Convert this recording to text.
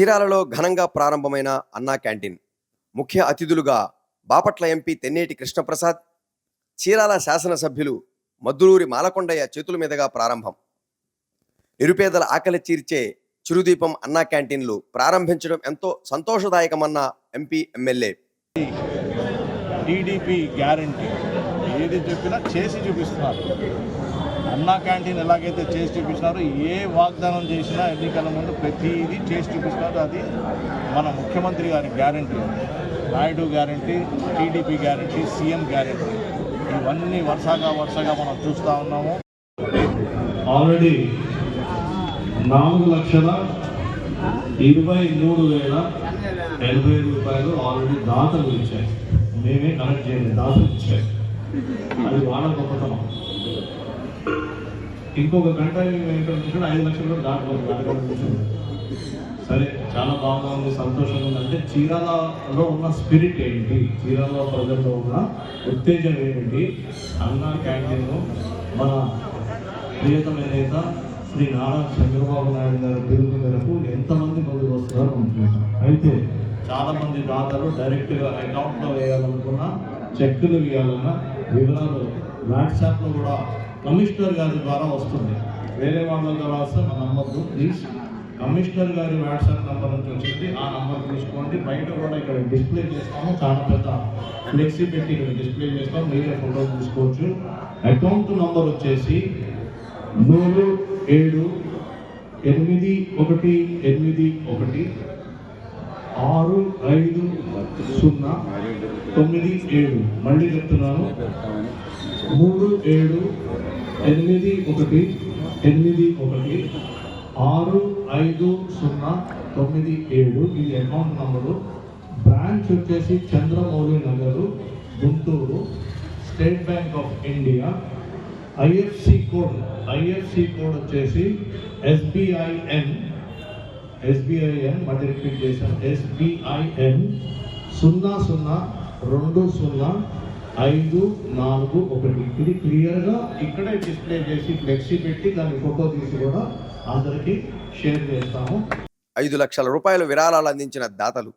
చీరాలలో ఘనంగా ప్రారంభమైన అన్నా క్యాంటీన్. ముఖ్య అతిథులుగా బాపట్ల ఎంపీ తెన్నేటి కృష్ణప్రసాద్ చీరాల శాసనసభ్యులు మద్దులూరి మాలకొండయ్య చేతుల మీదుగా ప్రారంభం. నిరుపేదల ఆకలి తీర్చే చిరుదీపం అన్నా క్యాంటీన్లు ప్రారంభించడం ఎంతో సంతోషదాయకమన్న ఎంపీ ఎమ్మెల్యే. TDP guarantee. ఏది చెప్పినా చేసి చూపిస్తున్నారు. అన్నా క్యాంటీన్ ఎలాగైతే చేసి చూపించినారో ఏ వాగ్దానం చేసినా ఎన్నికల ముందు ప్రతిదీ చేసి చూపిస్తున్నారు. అది మన ముఖ్యమంత్రి గారి guarantee. Naidu guarantee TDP guarantee CM guarantee. ఇవన్నీ వరుసగా వరుసగా మనం చూస్తూ ఉన్నాము. ఆల్రెడీ నాలుగు లక్షల ఇరవై మూడు వేల ఎనభై రూపాయలు ఆల్రెడీ దాతలు ఇచ్చాయి. మేమే కనెక్ట్ చేయండి దాతలు ఇచ్చాయి అది వాళ్ళ గొప్పతనం. ఇంకొక గంట ఏంటంటే ఐదు లక్షలు కూడా దాటలేదు సరే చాలా బాగా ఉంది సంతోషంగా ఉంది. అంటే చీరాలలో ఉన్న స్పిరిట్ ఏంటి? చీరాల ప్రజల్లో ఉన్న ఉత్తేజం ఏంటి? అన్న క్యాంటీన్ మన ప్రియతమ నేత శ్రీ నారా చంద్రబాబు నాయుడు గారి పిలుపు మేరకు ఎంతమంది ముందుకు వస్తున్నారో అనుకుంటున్నాం అయితే చాలామంది దాతలు డైరెక్ట్గా అకౌంట్లో వేయాలనుకున్నా చెక్కులు వేయాలన్నా వివరాలు వాట్సాప్లో కూడా కమిషనర్ గారి ద్వారా వస్తుంది. వేరే వాళ్ళ ద్వారా వస్తే మన నమ్మద్దు ప్లీజ్ కమిషనర్ గారి వాట్సాప్ నంబర్ నుంచి వచ్చింది. ఆ నంబర్ తీసుకోండి. బయట కూడా ఇక్కడ డిస్ప్లే చేస్తాము. చాలా పెద్ద ఫ్లెక్సీ పెట్టి ఇక్కడ డిస్ప్లే చేస్తాం మీరే ఫోటో తీసుకోవచ్చు. అకౌంట్ నంబర్ వచ్చేసి మూడు ఏడు ఎనిమిది ఒకటి ఎనిమిది ఒకటి ఆరు ఐదు సున్నా తొమ్మిది ఏడు. మళ్ళీ చెప్తున్నాను. మూడు ఏడు ఎనిమిది ఒకటి ఎనిమిది ఒకటి ఆరు ఐదు సున్నా తొమ్మిది ఏడు. ఇది అకౌంట్ నంబరు. బ్రాంచ్ వచ్చేసి Chandramouli Nagar Guntur state bank of India. IFC code IFC code వచ్చేసి ఎస్బిఐఎన్ ఎస్బిఐఎన్ మళ్ళీ రిపీట్ చేశాను. ఎస్బిఐఎన్ సున్నా సున్నా రెండు సున్నా ఐదు నాలుగు ఒకటి. ఇది క్లియర్గా ఇక్కడే డిస్ప్లే చేసి ఫ్లెక్సీ పెట్టి దాని ఫోటో తీసి కూడా అందరికీ షేర్ చేస్తాము. ఐదు లక్షల రూపాయల విరాళాలు అందించిన దాతలు